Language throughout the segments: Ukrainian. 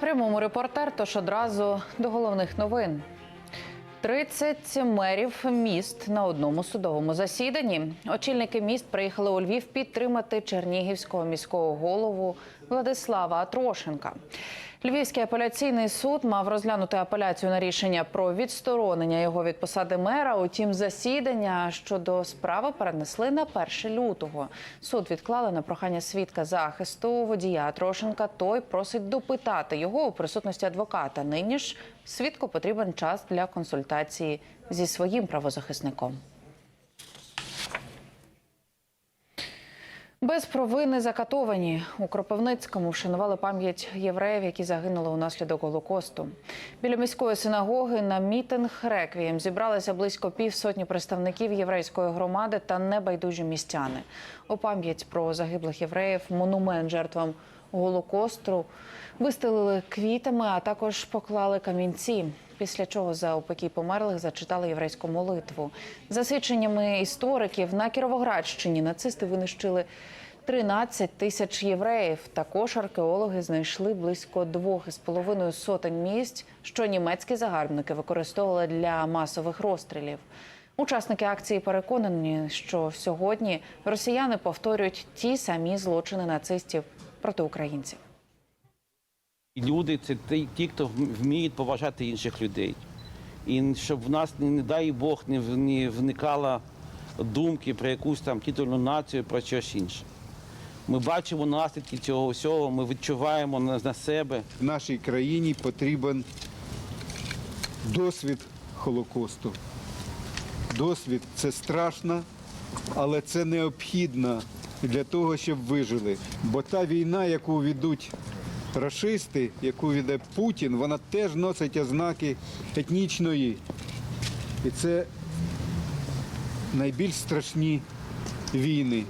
Прямому репортер, тож одразу до головних новин. 30 мерів міст на одному судовому засіданні. Очільники міст приїхали у Львів підтримати Чернігівського міського голову Владислава Атрошенка. Львівський апеляційний суд мав розглянути апеляцію на рішення про відсторонення його від посади мера. Утім, засідання щодо справи перенесли на 1 лютого. Суд відклали на прохання свідка захисту водія Трошенка. Той просить допитати його у присутності адвоката. Нині ж свідку потрібен час для консультації зі своїм правозахисником. Без провини закатовані у Кропивницькому вшанували пам'ять євреїв, які загинули унаслідок голокосту. Біля міської синагоги на мітинг реквієм зібралися близько півсотні представників єврейської громади та небайдужі містяни. У пам'ять про загиблих євреїв монумент жертвам голокосту вистелили квітами, а також поклали камінці. Після чого за упокій померлих зачитали єврейську молитву. За свідченнями істориків на Кіровоградщині нацисти винищили 13 тисяч євреїв. Також археологи знайшли близько двох із половиною сотень місць, що німецькі загарбники використовували для масових розстрілів. Учасники акції переконані, що сьогодні росіяни повторюють ті самі злочини нацистів проти українців. Люди це ті, хто вміють поважати інших людей. І щоб в нас, не дай Бог, не, вникала думки про якусь там титульну націю, про щось інше. Ми бачимо наслідки цього всього, ми відчуваємо на, на себе. В нашій країні потрібен досвід Холокосту. Досвід це страшно, але це необхідно для того, щоб вижили. Бо та війна, яку ведуть расисти, яку веде Путін, вона теж носить ознаки етнічної. І це найбільш страшні війни.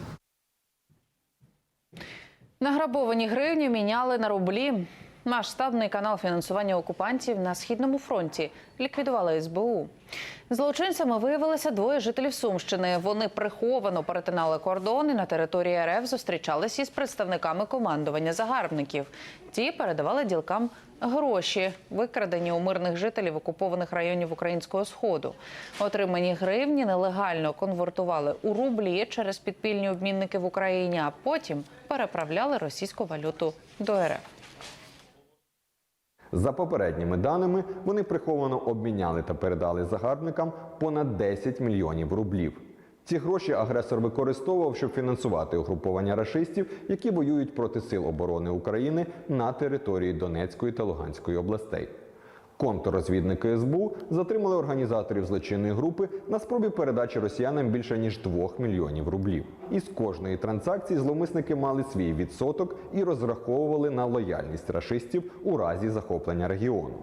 Награбовані гривні міняли на рублі. Масштабний канал фінансування окупантів на східному фронті ліквідували СБУ. Злочинцями виявилися двоє жителів Сумщини. Вони приховано перетинали кордон і на території РФ зустрічалися із представниками командування загарбників. Ті передавали ділкам гроші, викрадені у мирних жителів окупованих районів українського сходу. Отримані гривні нелегально конвертували у рублі через підпільні обмінники в Україні, а потім переправляли російську валюту до РФ. За попередніми даними, вони приховано обміняли та передали загарбникам понад 10 мільйонів рублів. Ці гроші агресор використовував, щоб фінансувати угруповання рашистів, які воюють проти сил оборони України на території Донецької та Луганської областей. Контррозвідники СБУ затримали організаторів злочинної групи на спробі передачі росіянам більше ніж 2 мільйонів рублів. Із кожної транзакції зловмисники мали свій відсоток і розраховували на лояльність рашистів у разі захоплення регіону.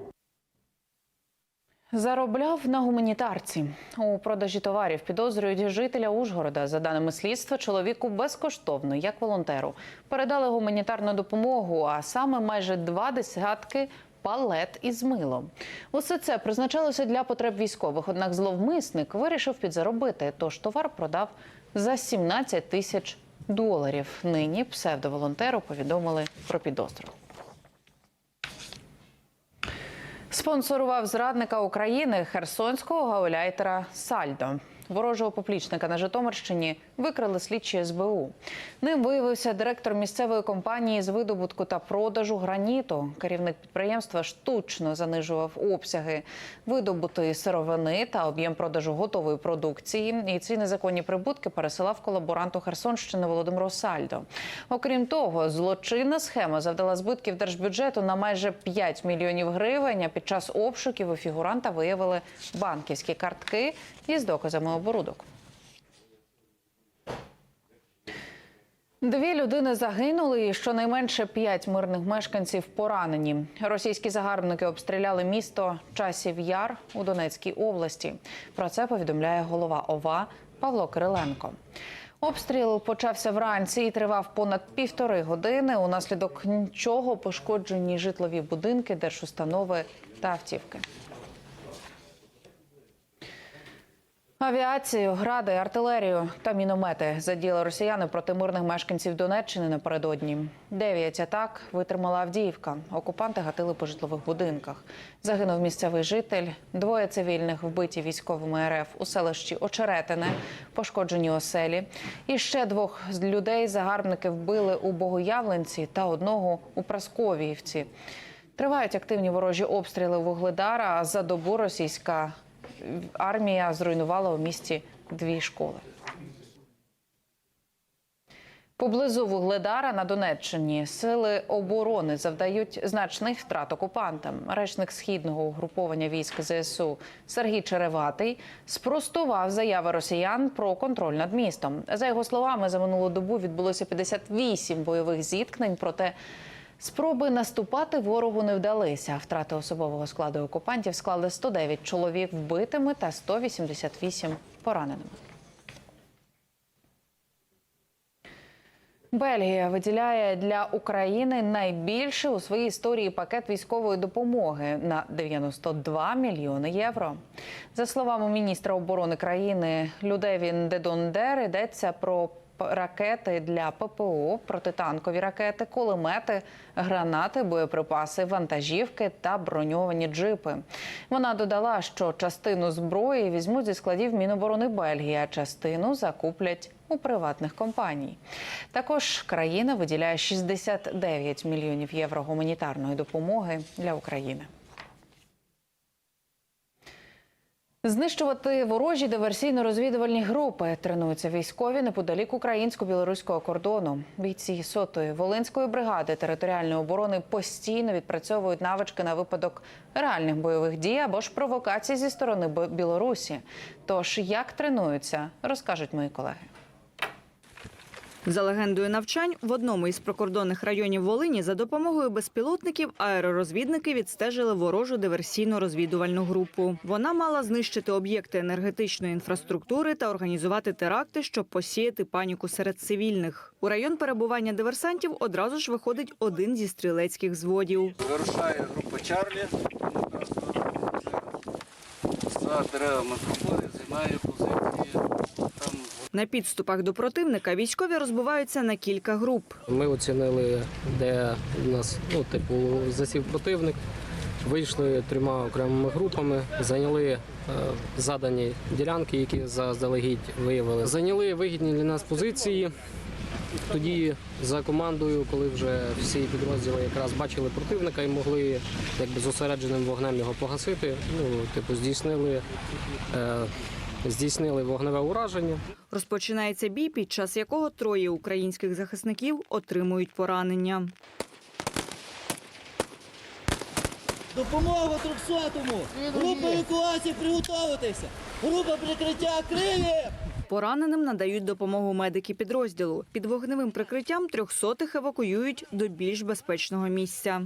Заробляв на гуманітарці у продажі товарів. Підозрюють жителя Ужгорода. За даними слідства, чоловіку безкоштовно, як волонтеру, передали гуманітарну допомогу, а саме майже два десятки палет із милом. Усе це призначалося для потреб військових. Однак зловмисник вирішив підзаробити. Тож товар продав за 17 тисяч доларів. Нині псевдоволонтеру повідомили про підозру. Спонсорував зрадника України херсонського гауляйтера Сальдо. Ворожого поплічника на Житомирщині викрали слідчі СБУ. Ним виявився директор місцевої компанії з видобутку та продажу граніту. Керівник підприємства штучно занижував обсяги видобутої сировини та об'єм продажу готової продукції. І ці незаконні прибутки пересилав колаборанту Херсонщини Володимиру Сальдо. Окрім того, злочинна схема завдала збитків держбюджету на майже 5 мільйонів гривень. А під час обшуків у фігуранта виявили банківські картки із доказами оборудок. Дві людини загинули, і щонайменше п'ять мирних мешканців поранені. Російські загарбники обстріляли місто Часів Яр у Донецькій області. Про це повідомляє голова ОВА Павло Кириленко. Обстріл почався вранці і тривав понад півтори години. Унаслідок чого пошкоджені житлові будинки, держустанови та автівки. Авіацію, гради, артилерію та міномети задіяли росіяни проти мирних мешканців Донеччини напередодні. Дев'ять атак витримала Авдіївка. Окупанти гатили по житлових будинках. Загинув місцевий житель. Двоє цивільних вбиті військовими РФ у селищі Очеретине, пошкоджені оселі. І ще двох людей загарбники вбили у Богоявленці та одного у Прасковіївці. Тривають активні ворожі обстріли Вугледара. За добу російська армія зруйнувала у місті дві школи. Поблизу Вугледара на Донеччині сили оборони завдають значних втрат окупантам. Речник східного угруповання військ ЗСУ Сергій Череватий спростував заяви росіян про контроль над містом. За його словами, за минулу добу відбулося 58 бойових зіткнень. Проте спроби наступати ворогу не вдалися. Втрати особового складу окупантів склали 109 чоловік вбитими та 188 пораненими. Бельгія виділяє для України найбільший у своїй історії пакет військової допомоги на 92 мільйони євро. За словами міністра оборони країни Людевін Дедондер, йдеться про ракети для ППО, протитанкові ракети, кулемети, гранати, боєприпаси, вантажівки та броньовані джипи. Вона додала, що частину зброї візьмуть зі складів Міноборони Бельгії, а частину закуплять у приватних компаній. Також країна виділяє 69 мільйонів євро гуманітарної допомоги для України. Знищувати ворожі диверсійно-розвідувальні групи тренуються військові неподалік українсько-білоруського кордону. Бійці сотої волинської бригади територіальної оборони постійно відпрацьовують навички на випадок реальних бойових дій або ж провокацій зі сторони Білорусі. Тож як тренуються, розкажуть мої колеги. За легендою навчань, в одному із прикордонних районів Волині за допомогою безпілотників аеророзвідники відстежили ворожу диверсійно-розвідувальну групу. Вона мала знищити об'єкти енергетичної інфраструктури та організувати теракти, щоб посіяти паніку серед цивільних. У район перебування диверсантів одразу ж виходить один зі стрілецьких зводів. Вирушає група Чарлі. За деревами проходить, займає позиції. На підступах до противника військові розбиваються на кілька груп. Ми оцінили, де у нас ну, типу, засів противник. Вийшли трьома окремими групами, зайняли е, задані ділянки, які заздалегідь виявили. Зайняли вигідні для нас позиції. Тоді за командою, коли вже всі підрозділи якраз бачили противника і могли якби зосередженим вогнем його погасити, ну типу здійснили, е, здійснили вогневе ураження. Розпочинається бій, під час якого троє українських захисників отримують поранення. Допомога 300-му! Група евакуації приготуватися! Група прикриття криє! Пораненим надають допомогу медики підрозділу. Під вогневим прикриттям трьохсотих евакуюють до більш безпечного місця.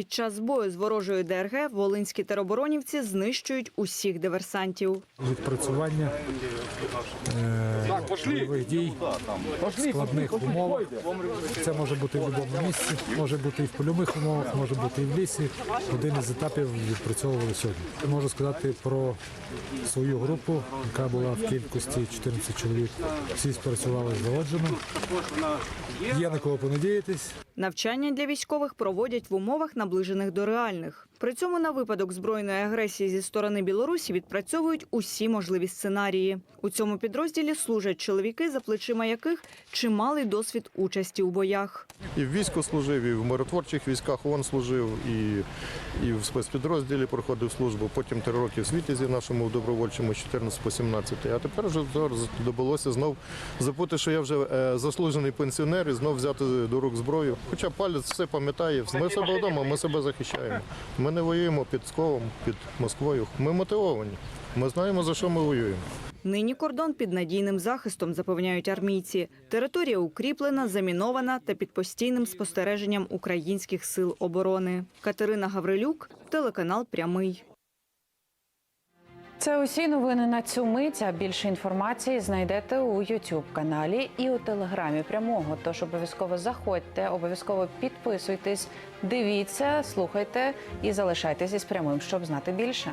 Під час бою з ворожою ДРГ волинські тероборонівці знищують усіх диверсантів. відпрацювання е, бойових дій в складних умовах. Це може бути в будь-якому місці, може бути і в польових умовах, може бути і в лісі. Один із етапів відпрацьовували сьогодні. Можу сказати про свою групу, яка була в кількості 14 чоловік. Всі спрацювали злагоджено. Є на кого понадіятись. Навчання для військових проводять в умовах, наближених до реальних. При цьому на випадок збройної агресії зі сторони Білорусі відпрацьовують усі можливі сценарії. У цьому підрозділі служать чоловіки, за плечима яких чималий досвід участі у боях. І в війську служив, і в миротворчих військах ООН служив, і, і в спецпідрозділі проходив службу. Потім три роки в світязі нашому в добровольчому 14 по 17. А тепер вже довелося знов забути, що я вже е, заслужений пенсіонер і знов взяти до рук зброю. Хоча палець все пам'ятає. Ми себе вдома, ми себе захищаємо. Ми не воюємо під Псковом, під Москвою. Ми мотивовані. Ми знаємо, за що ми воюємо. Нині кордон під надійним захистом, запевняють армійці. Територія укріплена, замінована та під постійним спостереженням українських сил оборони. Катерина Гаврилюк, телеканал Прямий. Це усі новини на цю мить. А більше інформації знайдете у youtube каналі і у телеграмі прямого. Тож обов'язково заходьте, обов'язково підписуйтесь, дивіться, слухайте і залишайтеся з прямим, щоб знати більше.